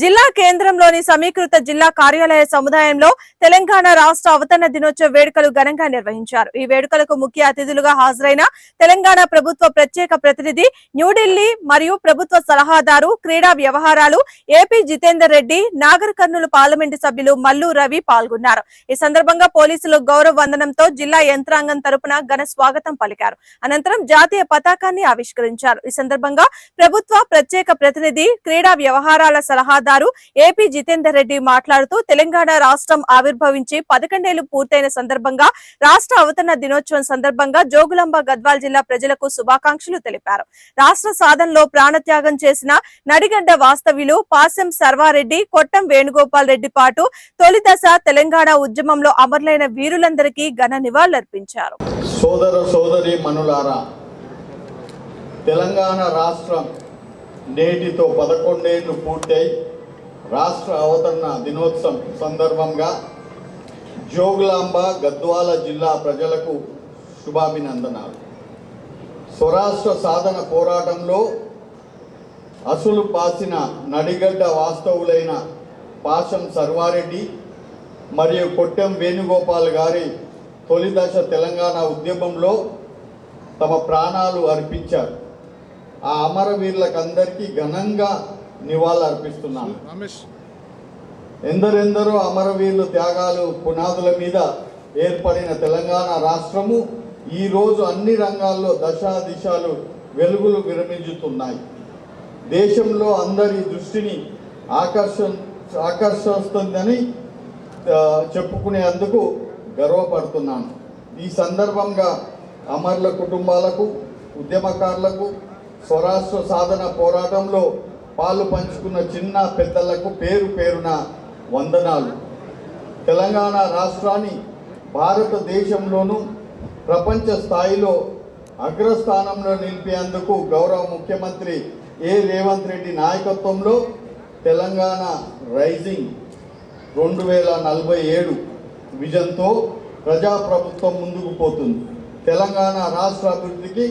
జిల్లా కేంద్రంలోని సమీకృత జిల్లా కార్యాలయ సముదాయంలో తెలంగాణ రాష్ట్ర అవతరణ దినోత్సవ వేడుకలు ఘనంగా నిర్వహించారు. ఈ వేడుకలకు ముఖ్య అతిథులుగా హాజరైన తెలంగాణ ప్రభుత్వ ప్రత్యేక ప్రతినిధి న్యూఢిల్లీ మరియు ప్రభుత్వ సలహాదారు క్రీడా వ్యవహారాలు ఏపీ జితేందర్ రెడ్డి నాగర్ కర్నూలు పార్లమెంటు సభ్యులు మల్లు రవి పాల్గొన్నారు. ఈ సందర్భంగా పోలీసులు గౌరవ వందనంతో జిల్లా యంత్రాంగం తరపున ఘన స్వాగతం పలికారు. అనంతరం జాతీయ పతాకాన్ని ఆవిష్కరించారు. ఈ సందర్భంగా ప్రభుత్వ ప్రత్యేక ప్రతినిధి క్రీడా వ్యవహారాల సలహాదారు ఏపీ జితేందర్ రెడ్డి మాట్లాడుతూ తెలంగాణ రాష్ట్రం ఆవిర్భవించి పదకొండేళ్ళు పూర్తయిన సందర్భంగా రాష్ట్ర అవతరణ దినోత్సవం సందర్భంగా జోగులాంబ గద్వాల్ జిల్లా ప్రజలకు శుభాకాంక్షలు తెలిపారు. రాష్ట్ర సాధనలో ప్రాణత్యాగం చేసిన నడిగడ్డ వాస్తవ్యులు పాసెం సర్వారెడ్డి కొట్టం వేణుగోపాల్ రెడ్డి పాటు తొలి దశ తెలంగాణ ఉద్యమంలో అమరులైన వీరులందరికీ ఘన నివాళులర్పించారు. సోదర సోదరి మనులారా తెలంగాణ రాష్ట్రం నేటితో పదకొండేళ్ళు పూర్తయి రాష్ట్ర అవతరణ దినోత్సవం సందర్భంగా జోగులాంబ గద్వాల జిల్లా ప్రజలకు శుభాభినందనాలు. స్వరాష్ట్ర సాధన పోరాటంలో అసులు పాసిన నడిగడ్డ వాస్తవులైన పాశం సర్వారెడ్డి మరియు కొట్టెం వేణుగోపాల్ గారి తొలి దశ తెలంగాణ ఉద్యమంలో తమ ప్రాణాలు అర్పించారు. ఆ అమరవీరులకందరికీ ఘనంగా నివాళులు అర్పిస్తున్నాను రమేష్. ఎందరెందరో అమరవీరుల త్యాగాలు పునాదుల మీద ఏర్పడిన తెలంగాణ రాష్ట్రము ఈరోజు అన్ని రంగాల్లో దశా దిశలు వెలుగులు విరమించుతున్నాయి. దేశంలో అందరి దృష్టిని ఆకర్ష ఆకర్షిస్తుందని చెప్పుకునేందుకు గర్వపడుతున్నాను. ఈ సందర్భంగా అమరుల కుటుంబాలకు ఉద్యమకారులకు స్వరాష్ట్ర సాధన పోరాటంలో పాలు పంచుకున్న చిన్న పెద్దలకు పేరు పేరున వందనాలు. తెలంగాణ రాష్ట్రాన్ని భారతదేశంలోనూ ప్రపంచ స్థాయిలో అగ్రస్థానంలో నిలిపేందుకు గౌరవ ముఖ్యమంత్రి ఏ రేవంత్ రెడ్డి నాయకత్వంలో తెలంగాణ రైజింగ్ రెండు వేల నలభై ఏడు విజన్తో ప్రజాప్రభుత్వం ముందుకు పోతుంది. తెలంగాణ రాష్ట్ర అభివృద్ధికి